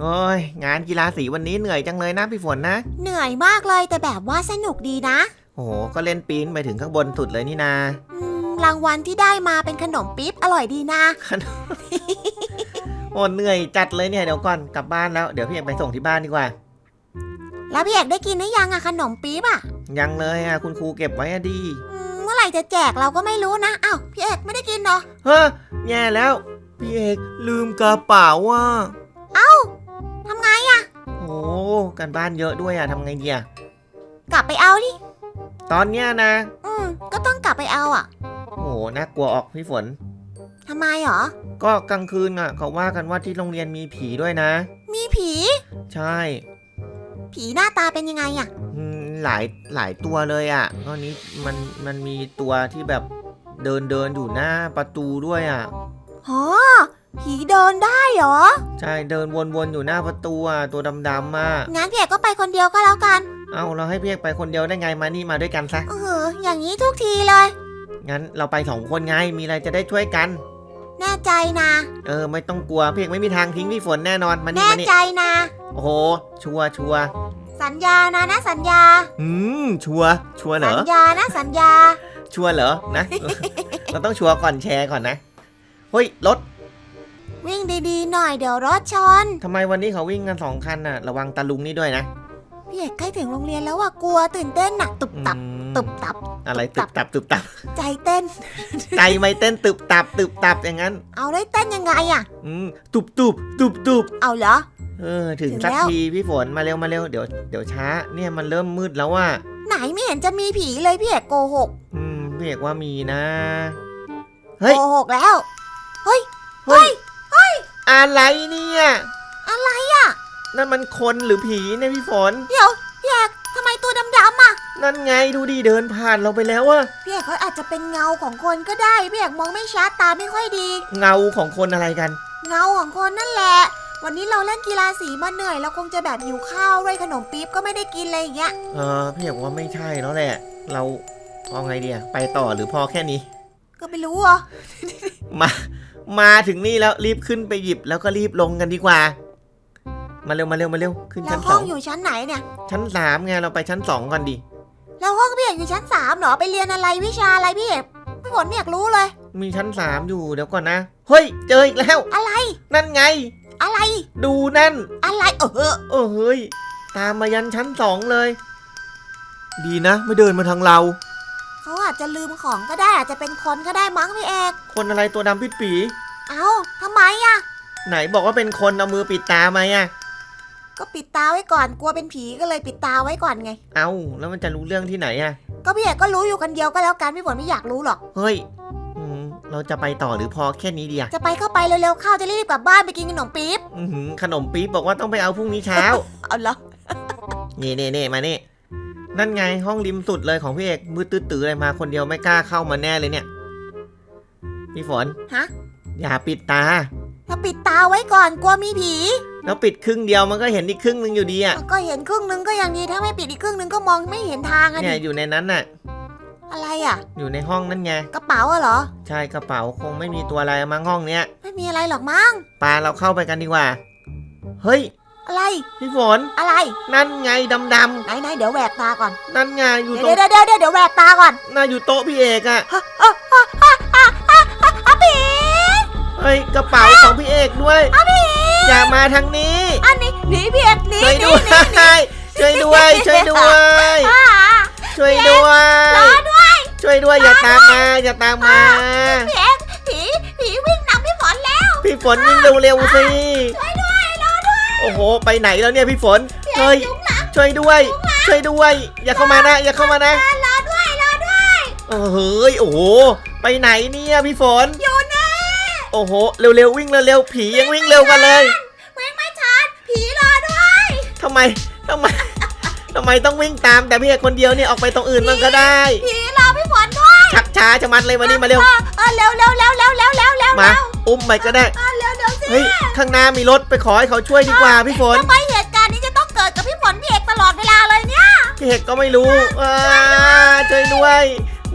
โอ้ยงานกีฬาสีวันนี้เหนื่อยจังเลยนะพี่ฝนนะ เหนื่อยมากเลยแต่แบบว่าสนุกดีนะ โอ้โหก็เล่นปีนไปถึงข้างบนสุดเลยนี่นา อืมรางวัลที่ได้มาเป็นขนมปี๊บอร่อยดีนะ โอ้เหนื่อยจัดเลยเนี่ยเดี๋ยวก่อนกลับบ้านแล้วเดี๋ยวพี่เอกไปส่งที่บ้านดีกว่า แล้วพี่เอกได้กินหรือยังอะขนมปี๊บอะยังเลยอะคุณครูเก็บไว้อะดีอืมเมื่อไหร่จะแจกเราก็ไม่รู้นะอ้าวพี่เอกไม่ได้กินเหรอเฮ้อแย่แล้ว พี่เอกลืมกระเป๋าว่ะทำไงอะโอ้กันบ้านเยอะด้วยอะทำไงดีอะกลับไปเอาดิ ตอนเนี้ยนะ อืม ก็ต้องกลับไปเอาอะโอ้โหน่ากลัวออกพี่ฝน ทำไมหรอ ก็กลางคืนอะเขาว่ากันว่าที่โรงเรียนมีผีด้วยนะ มีผี ใช่ผีหน้าตาเป็นยังไงอะอืมหลายหลายตัวเลยอะตอนนี้มันมันมีตัวที่แบบเดินเดินอยู่หน้าประตูด้วยอะฮอ ผีเดินได้เหรอ ใช่เดินวนๆอยู่หน้าประตูอะตัวดำๆอะงั้นพี่เอกก็ไปคนเดียวก็แล้วกัน เอ้าเราให้พี่เอกไปคนเดียวได้ไงมานี่มาด้วยกันซะเอออย่างนี้ทุกทีเลย งั้นเราไปสองคนไงมีอะไรจะได้ช่วยกัน แน่ใจนะ เออไม่ต้องกลัวพี่เอกไม่มีทางทิ้งพี่ฝนแน่นอนมานี่แน่มานี่ใจนะ โอ้โห ชัวร์ชัวร์สัญญานะนะสัญญา อืมชัวร์ชัวร์เหรสัอญญานะสัญญา ชัวร์เหรอนะ เราต้องชัวร์ก่อนแชร์ก่อนนะเฮ้ยรถ วิ่งดีๆ หน่อยเดี๋ยวรถชน ทำไมวันนี้เขาวิ่งกันสองคันน่ะ ระวังตาลุงนี่ด้วยนะพี่เอกใกล้ถึงโรงเรียนแล้วอะกลัวตื่นเต้นหนักตุบตับ อืมตุบตับ อะไรตุตึบบตัตับบตึบตับ ใจเต้น ใจไม่เต้นตึบตับตึบตับอย่างนั้น เอาได้เต้นยังไงอะอืมตุบตุบตุบตุบเอาเหรอ เออ ถึงถึงสักแล้ว ทีพี่ฝนมาเร็วมาเร็วเดี๋ยวเดี๋ยวช้า เนี่ยมันเริ่มมืดแล้วว่า ไหนไม่เห็นจะมีผีเลยพี่เอกโกหกอืมพี่เอกว่ามีนะ เฮ้ย โกหกแล้ว เฮ้ย อะไรเนี่ยอะไรอะนั่นมันคนหรือผีเนี่ยพี่ฝนเดี๋ยวพี่เอกทำไมตัวดำๆอะนั่นไงดูดิเดินผ่านเราไปแล้วอะพี่เอกเขาอาจจะเป็นเงาของคนก็ได้พี่เอกมองไม่ชัดตาไม่ค่อยดี เงาของคนอะไรกัน เงาของคนนั่นแหละ วันนี้เราเล่นกีฬาสีมาเหนื่อยเราคงจะแบบหิวข้าวด้วยขนมปี๊บก็ไม่ได้กินอะไรอย่างเงี้ยเออพี่เอกว่าไม่ใช่แล้วแหละ เราเอาไงดีอะไปต่อหรือพอแค่นี้ ก็ไม่รู้อะมา มาถึงนี่แล้วรีบขึ้นไปหยิบแล้วก็รีบลงกันดีกว่า มาเร็วมาเร็วมาเร็วขึ้นแล้ชั้วนสห้อองงอยู่ชั้นไหนเนี่ย ชั้นสามไงเราไปชั้นสองก่อนดิแล้วห้องพี่เอกอยู่ชั้นสามเหรอไปเรียนอะไรวิชาอะไรพี่เอกพี่ฝนไม่อยากรู้เลย มีชั้นสามอยู่เดี๋ยวก่อนนะเฮ้ยเจออีกแล้ว อะไร นั่นไง อะไร ดูนั่น อะไร เออเออเฮ้ย ตามมายันชั้นสองเลย ดีนะ ไม่เดินมาทางเรา เขาอาจจะลืมของก็ได้อาจจะเป็นคนก็ได้มั้งพี่เอกคนอะไรตัวดำปิดปีเอ้าทำไมอะไหนบอกว่าเป็นคนเอามือปิดตาไหมอะก็ปิดตาไว้ก่อนกลัวเป็นผีก็เลยปิดตาไว้ก่อนไง เอ้าแล้วมันจะรู้เรื่องที่ไหนอะก็พี่เอกก็รู้อยู่คนเดียวก็แล้วกันพี่ฝนไม่อยากรู้หรอก เฮ้ยอืมเราจะไปต่อหรือพอแค่นี้เดียจะไปเข้าไปเร็วๆเข้าจะรีบกลับบ้านไปกินขนมปี๊บอื้อหือขนมปี๊บบอกว่าต้องไปเอาพรุ่งนี้เช้า เอาเหรอนี่นี่นี่มานี่ นั่นไงห้องริมสุดเลยของพี่เอกมืดตื้อๆเลยมาคนเดียวไม่กล้าเข้ามาแน่เลยเนี่ย พี่ฝน ฮะ อย่าปิดตาถ้าปิดตาไว้ก่อนกลัวมีผีแล้วปิดครึ่งเดียวมันก็เห็นอีกครึ่งหนึงอยู่ดีอะก็เห็นครึ่งนึงก็ยังดีถ้าไม่ปิดอีกครึ่งนึงก็มองไม่เห็นทางอะเนี่ยดิอยู่ในนั้นน่ะ อะไรอะ อยู่ในห้องนั่นไงกระเป๋าอะเหรอ ใช่กระเป๋าคงไม่มีตัวอะไรมั้งห้องเนี้ยไม่มีอะไรหรอกมั้งปาเราเข้าไปกันดีกว่า เฮ้ย อะไร พี่ฝน อะไร นั่นไงดำไหนไหนเดี๋ยวแหวกตาก่อนๆนั่นไงอยู่ตรเดี๋ยงวเดี๋ยวเดี๋ยวเดี๋ยวแหวกตาก่อนน่าอยู่โต๊ะพี่เอกอะอะผีเฮ้ยกระเป๋าของพี่เอกด้วยอะผีอย่ามาทางนี้อันนี้หนีพี่เอกหนีช่วยหนีด้วยหนีช่วยด้วยช่วยด้วย อ่าช่วยด้วย รอด้วยช่วยด้วยอย่าตามมาอย่าตามมา พี่เอกผีผีวิ่งนำพี่ฝนแล้วพี่ฝนวิ่งเร็วๆสิช่วยด้วยร อด้วยโอ้โห ไปไหนแล้วเนี่ยพี่ฝนพี่เอเฮ้กยยุงหลังช่วยด้วย ช่วยด้วย อย่าเข้ามานะ อย่าเข้ามานะรอด้วยรอด้วยเออเฮ้ยโอ้โห ไปไหนเนี่ยพี่ฝนอยู่นี่โอ้โหเร็วๆวิ่งเร็วๆผียังวิ่งเร็วกันเลยวิ่งไม่ทันผีรอด้วยทำไมทำไมทำไมต้องวิ่งตามแต่พี่เอกคนเดียวเนี่ยออกไปตรงอื่นมันก็ได้ผีรอพี่ฝนด้วยชักช้าจะมัดเลยมานี่มาเร็วเออเออเร็วเร็วเร็วเร็วเร็วเร็วเร็วมาเร็วอุ้มไปก็ได้ เออเร็วเร็วสิเฮ้ย ข้างหน้ามีรถไปขอให้เขาช่วยดีกว่าพี่ฝนทำไมเหตุการณ์นี้จะต้องเกิดกับพี่ฝนพี่เอกตลอดเวลาเลยเนี่ยพี่เอกก็ไม่รู้อ่าช่วยด้วย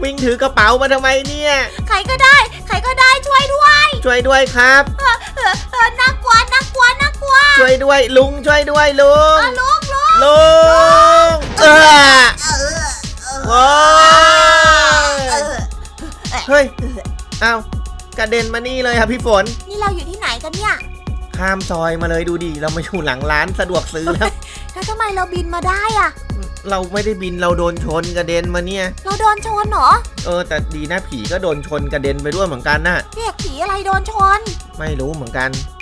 วิ่งถือกระเป๋ามาทำไมเนี่ย ใครก็ได้ ใครก็ได้ช่วยด้วย ช่วยด้วยครับ เออเออเออน่ากลัวน่ากลัวน่ากลัววช่วยด้วยลุงช่วยด้วยลุงอะลุงลุงลุงเออเออเออโอ้ยเออเฮ้ย เอากระเด็นมานี่เลยครับพี่ฝน นี่เราอยู่ที่ไหน กันเนี่ย ข้ามซอยมาเลยดูดิ เรามาอยู่หลังร้านสะดวกซื้อแล้ว แล้วทำไมเราบินมาได้อะเราไม่ได้บินเราโดนชนกระเด็นมาเนี่ย เราโดนชนเหรอ เออ แต่ดีนะผีก็โดนชนกระเด็นไปด้วยเหมือนกันน่ะ เรียกผีอะไรโดนชน ไม่รู้เหมือนกันอืมมัน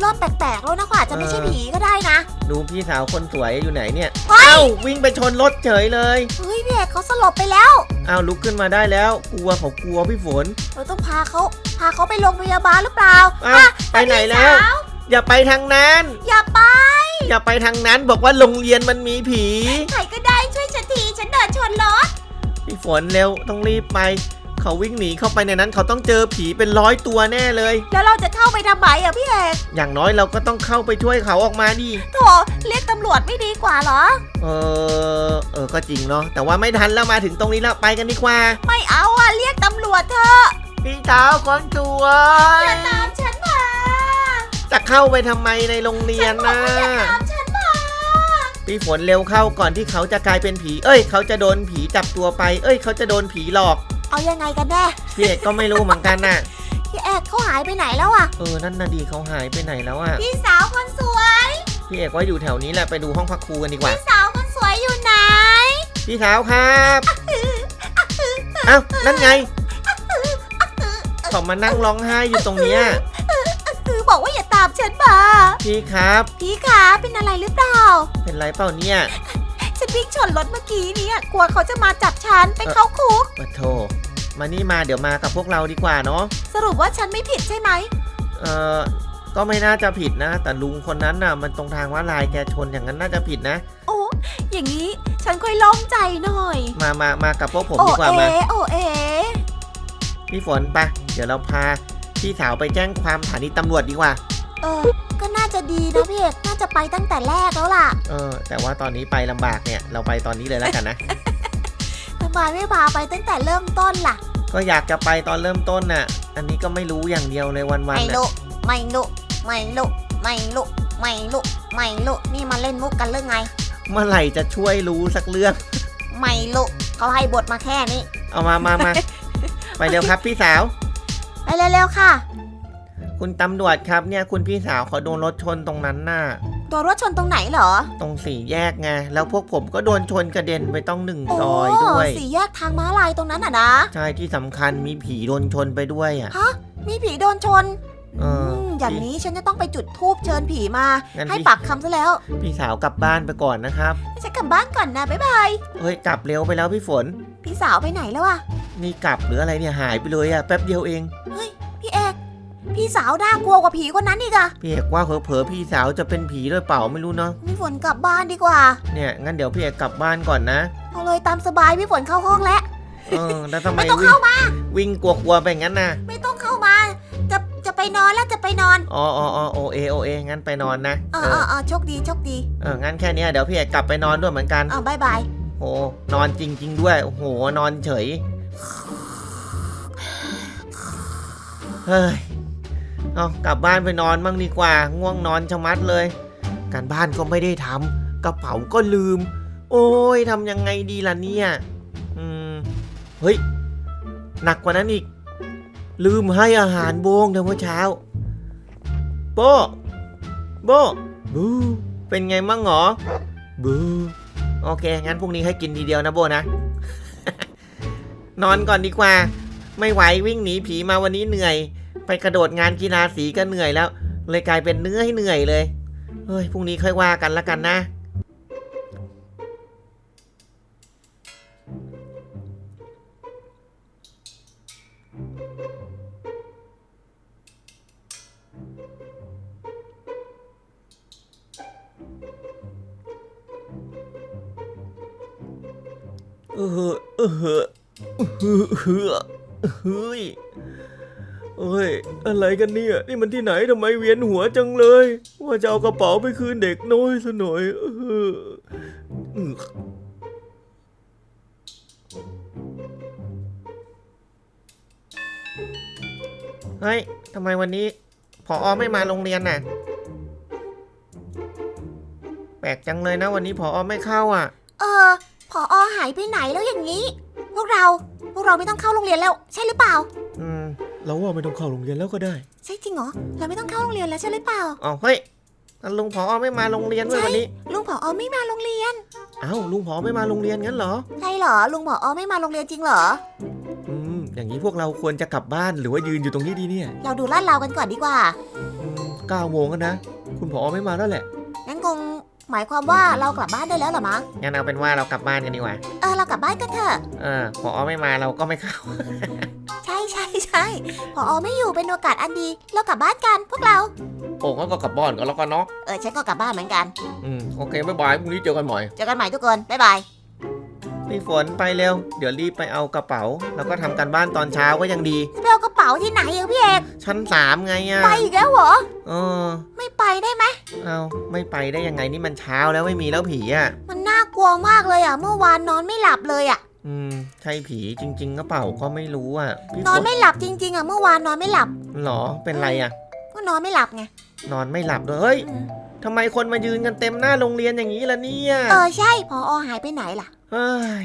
เริ่มแปลกๆแล้วนะกว่าจะไม่ใช่เออผีก็ได้นะ ดูพี่สาวคนสวยอยู่ไหนเนี่ยเฮ้ยเอ้าวิ่งไปชนรถเฉยเลยเฮ้ยพี่เอกเขาสลบไปแล้วเอ้าลุกขึ้นมาได้แล้วกลัวเขากลัวพี่ฝน เราต้องพาเขาพาเขาไปโรงพยาบาลหรือเปล่าเอ้าไปไหนแล้วสาวอย่าไปทางนั้น อย่าไป อย่าไปทางนั้นบอกว่าโรงเรียนมันมีผี ใครก็ได้ช่วยฉันทีฉันเดินชนรถพี่ฝนเร็วต้องรีบไป เขาวิ่งหนีเข้าไปในนั้นเขาต้องเจอผีเป็นร้อยตัวแน่เลย แล้วเราจะเข้าไปทำไมอะพี่เอกอย่างน้อยเราก็ต้องเข้าไปช่วยเขาออกมาดิโถเรียกตำรวจไม่ดีกว่าเหรอ เออเออก็จริงเนาะแต่ว่าไม่ทันแล้วมาถึงตรงนี้แล้วไปกันดีกว่า ไม่เอาอะเรียกตำรวจเถอะพี่สาวคนสวยอย่าตามฉันมาจะเข้าไปทำไมในโรงเรียนบอกนะว่าอย่าตามฉันมา พี่ฝนเร็วเข้าก่อนที่เขาจะกลายเป็นผี เอ้ย เขาจะโดนผีจับตัวไป เอ้ย เขาจะโดนผีหลอก เอายังไงกันแน่พี่เอกก็ไม่รู้เหมือนกันน่ะพี่เอกเขาหายไปไหนแล้วอะ เออนั่นน่ะดีเขาหายไปไหนแล้วอะพี่สาวคนสวย พี่เอกว่าอยู่แถวนี้แหละไปดูห้องพักครูกันดีกว่า พี่สาวคนสวยอยู่ไหน พี่สาวครับเอ้านั่นไงเขามานั่งร้องไห้อยู่ตรงเนี้ยคือบอกว่าอย่าตามฉันมาพี่ครับ พี่ขาเป็นอะไรหรือเปล่า เป็นไรเปล่าเนี่ยฉัน วิ่งชนรถเมื่อกี้เนี่ย กลัวเขาจะมาจับฉันไปเข้าคุก มาโทมานี่มาเดี๋ยวมากับพวกเราดีกว่าเนาะ สรุปว่าฉันไม่ผิดใช่ไหม เออก็ไม่น่าจะผิดนะ แต่ลุงคนนั้นน่ะ มันตรงทางว่าลายแกชนอย่างนั้นน่าจะผิดนะ โอ้ อย่างนี้ฉันค่อยโล่งใจหน่อย มามามากับพวกผมโอดีกว่าเอมาโอเอ พี่ฝนไปะเดี๋ยวเราพาพี่สาวไปแจ้งความสถานีตำรวจดีกว่า เออก็ น่าจะดีนะพี่เอกน่าจะไปตั้งแต่แรกแล้วล่ะเออ แต่ว่าตอนนี้ไปลำบากเนี่ย เราไปตอนนี้เลยแล้วกันนะ ทำไมไม่พาไปตั้งแต่เริ่มต้นล่ะ ก็อยากจะไปตอนเริ่มต้นน่ะ อันนี้ก็ไม่รู้อย่างเดียวเลยวันๆไม่น่ะรู้ไม่รู้ไม่รู้ไม่รู้ไม่รู้ไม่รู้นี่มาเล่นมุกกันหรือไง เมื่อไหร่จะช่วยรู้สักเรื่อง ไม่รู้เขาให้บทมาแค่นี้ เอามามามา ไปเร็วครับพี่สาว ไปเร็วๆค่ะ คุณตำรวจครับเนี่ยคุณพี่สาวเขาโดนรถชนตรงนั้นน่ะโดนรถชนตรงไหนเหรอ ตรงสี่แยกไงแล้วพวกผมก็โดนชนกระเด็นไปต้องหนึ่งซอยด้วยสี่แยกทางม้าลายตรงนั้นอะนะ ใช่ที่สำคัญมีผีโดนชนไปด้วยอะ ฮะ มีผีโดนชนเออมอย่างนี้ฉันจะต้องไปจุดทูบเชิญผีมา งั้นให้พี่ ปักคำซะแล้วพี่สาวกลับบ้านไปก่อนนะครับฉันกลับบ้านก่อนนะบ๊ายบายเฮ้ยกลับเร็วไปแล้วพี่ฝน พี่สาวไปไหนแล้วอะนี่กลับหรืออะไรเนี่ยหายไปเลยอะแป๊บเดียวเอง เฮ้ยพี่เอก พี่สาวน่ากลัวกว่าผีคนนั้นอีกอะพี่เอกว่าเผลอๆพี่สาวจะเป็นผีด้วยเปล่าไม่รู้เนาะพี่ฝนกลับบ้านดีกว่า เนี่ยงั้นเดี๋ยวพี่เอกกลับบ้านก่อนนะเอาเลยตามสบายพี่ฝนเข้าห้องแล้วเออแล้วทำไมไม่ต้องวิ่งเข้ามา วิ่งกลัวๆไปงั้นน่ะไม่ต้องเข้ามา จะจะไปนอนแล้วจะไปนอน อ๋ออ๋ออ๋อโอเอโอเองั้นไปนอนนะเอเออเอออเออโชคดีโชคดีเอองั้นแค่เนี้ยเดี๋ยวพี่เอกกลับไปนอนด้วยเหมือนกันเออบายบายโอ้นอนจริง ๆ ด้วยโอ้โหนอนเฉยเฮ้ย เอากลับบ้านไปนอนมั่งดีกว่า ง่วงนอนชะมัดเลย การบ้านก็ไม่ได้ทำกระเป๋าก็ลืม โอ้ยทำยังไงดีล่ะเนี่ยอืมเฮ้ยหนักกว่านั้นอีก ลืมให้อาหารโบงเดี๋ยวเมื่อเช้า โบโบบูเป็นไงมั่งหรอบูโอเค งั้นพรุ่งนี้ให้กินทีเดียวนะโบนะ นอนก่อนดีกว่า ไม่ไหววิ่งหนีผีมาวันนี้เหนื่อย ไปกระโดดงานกีฬาสีก็เหนื่อยแล้ว เลยกลายเป็นเนื้อให้เหนื่อยเลย เฮ้ยพรุ่งนี้ค่อยว่ากันละกันนะ เออเออเออเออเฮ้ย เอ้ย อะไรกันเนี่ย นี่มันที่ไหนทำไมเวียนหัวจังเลย ว่าจะเอากระเป๋าไปคืนเด็กน้อยซะหน่อยเออเฮ้ยทำไมวันนี้พออไม่มาโรงเรียนน่ะ แปลกจังเลยนะวันนี้พออไม่เข้าอะ เออพออหายไปไหนแล้วอย่างนี้ พวกเรา วกเราไม่ต้องเข้าโรงเรียนแล้ว ใช่หรือเปล่า อืมเราว่าไม่ต้องเข้าโรงเรียนแล้วก็ได้ใช่จริงเหรอเราไม่ต้องเข้าโรงเรียนแล้วใช่หรือเปล่าอ๋อเฮ้ยแล้วลุงพอไม่มาโรงเรียนด้วยวันนี้ลุงผออไม่มาโรงเรียนเอ้าลุงพอไม่มาโรงเรียนงั้นเหรอใช่เหรอลุงผออไม่มาโรงเรียนจริงเหรออืมอย่างนี้พวกเราควรจะกลับบ้านหรือว่ายืนอยู่ตรงนี้ดีเนี่ยเราดูลาดเรากันก่อนดีกว่าอืมเก้าโมงแล้วนะ คุณพอไม่มาแล้วแหละงั้นคง หมายความว่าเรากลับบ้านได้แล้วเหรอมั้งงั้นเอาเป็นว่าเรากลับบ้านกันดีกว่า เออเรากลับบ้านกันเถอะ เออพอไม่มาเราก็ไม่เข้า ใช่ใช่ใช่พออไม่อยู่เป็นโอกาสอันดี เรากลับบ้านกันพวกเรา โอ้งั้นก็กลับบ้านกันแล้วกันเนาะ เออฉันก็กลับบ้านเหมือนกัน อืมโอเคบ๊ายบายพรุ่งนี้เจอกันใหม่ เจอกันใหม่ทุกคน บ๊ายบายพี่ฝนไปเร็ว เดี๋ยวรีบไปเอากระเป๋า แล้วก็ทำการบ้านตอนเช้าก็ยังดี จะไปเอากระ เป๋าที่ไหนอะพี่เอกชั้นสามไงอะไปอีกแล้วเหรอ เออไม่ไปได้ไหมเอาไม่ไปได้ยังไงนี่มันเช้าแล้วไม่มีแล้วผีอะมันน่ากลัวมากเลยอะเมื่อวานนอนไม่หลับเลยอะอืมใช่ผีจริงๆก็เปล่าก็ไม่รู้อะพี่นฝอนนไม่หลับจริง ๆอะเมื่อวานนอนไม่หลับ หรอเป็นไรอะก็นอนไม่หลับไงนอนไม่หลับเลยเฮ้ยอืมทำไมคนมายืนกันเต็มหน้าโรงเรียนอย่างนี้ล่ะเนี่ยเออใช่พออหายไปไหนล่ะ เฮ้ย